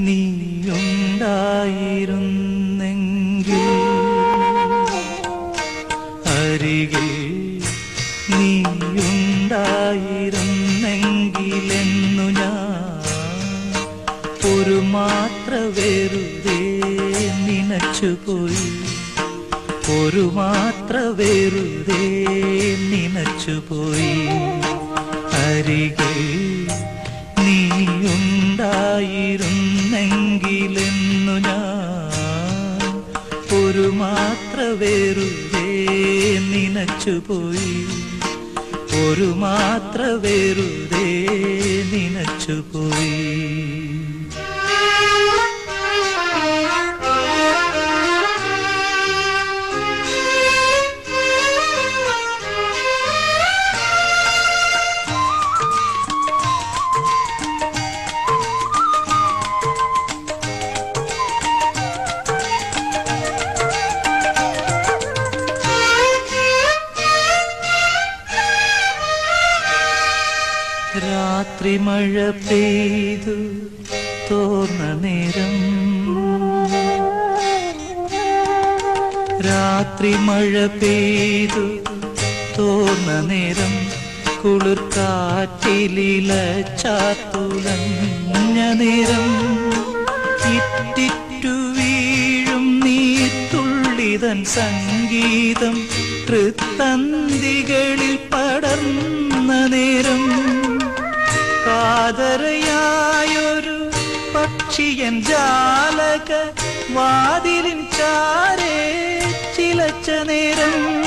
നീയുണ്ടായിരുന്നെങ്കിൽ. അരികെ നീയുണ്ടായിരുന്നെങ്കിലെന്നു ഞാൻ ഒരു മാത്ര വെറുതെ നിനച്ചുപോയി. ഒരു മാത്ര വെറുതെ നിനച്ചുപോയി. അരികെ മാത്ര വെറുതെ നനച്ചുപോയി. ഒരു മാത്ര വെറുതെ നനച്ചുപോയി. രാത്രി മഴ പെയ്തു തോർന്ന നേരം. രാത്രി മഴ പെയ്തു തോർന്ന നേരം. കുളിർക്കാറ്റിലില ചാത്തുലഞ്ഞ നേരം. ഇറ്റിറ്റു വീഴും നീത്തുള്ളിതൻ സംഗീതം. കൃത്തന്തികളിൽ പടർന്ന കാതരയായൊരു പക്ഷിയൻ ജാലക വാതിലിൻ ചാരേ ചിലച്ച നേരം.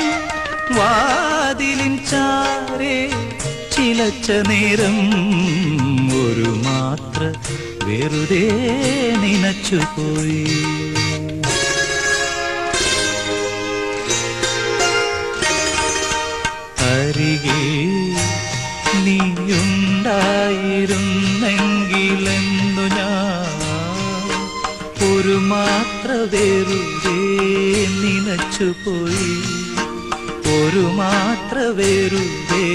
വാതിലിൻ ചാരേ ചിലച്ച നേരം. ഒരു മാത്ര വെറുതെ നനച്ചുപോയി ഒരു മാത്ര വെറുതെ നനച്ചുപോയി. ഒരു മാത്ര വെറുതെ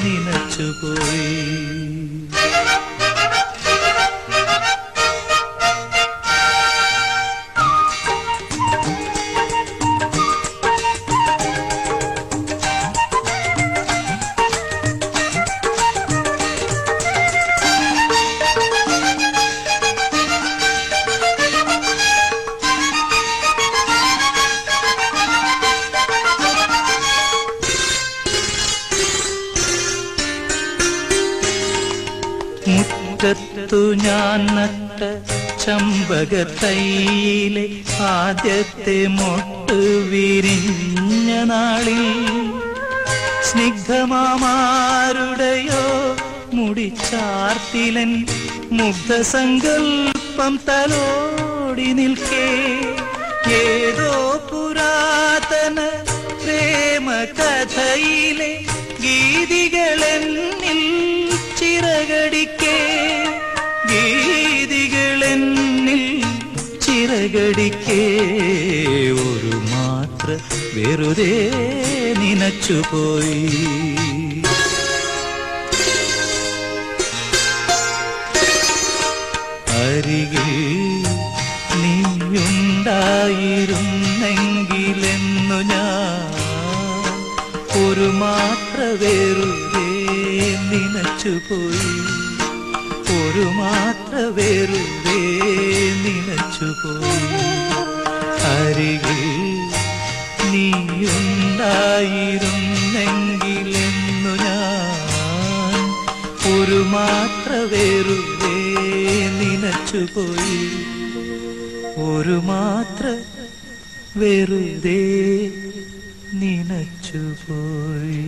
നനച്ചുപോയി. മുറ്റത്തു ഞാൻ നട്ട ചമ്പകത്തൈയിലെ ആദ്യത്തെ മൊട്ട് വിരിഞ്ഞ നാളിൽ സ്നിഗ്ധമാമാരുടെയോ മുടിച്ചാർത്തിലൻ മുഗ്ധസങ്കൽപ്പം തലോടി നിൽക്കേ. ഏതോ പുരാതന പ്രേമ കഥയിലെ ഗീതികളെന്നിൽ ഗീതികളെന്നിൽ ചിറകടിക്കേ ഒരു മാത്ര വെറുതെ നനച്ചുപോയി അരികിൽ നീയുണ്ടായിരുന്നെങ്കിലെന്നു ഞാൻ ഒരു മാത്ര വെറുതെ നനച്ചുപോയി ഒരു മാത്ര വെറുതെ നനച്ചുപോയി അരികിൽ നീയുണ്ടായിരുന്നെങ്കിലെന്നു ഞാൻ ഒരു മാത്ര വെറുതെ നനച്ചുപോയി. ഒരു മാത്ര വെറുതെ നനച്ചുപോയി.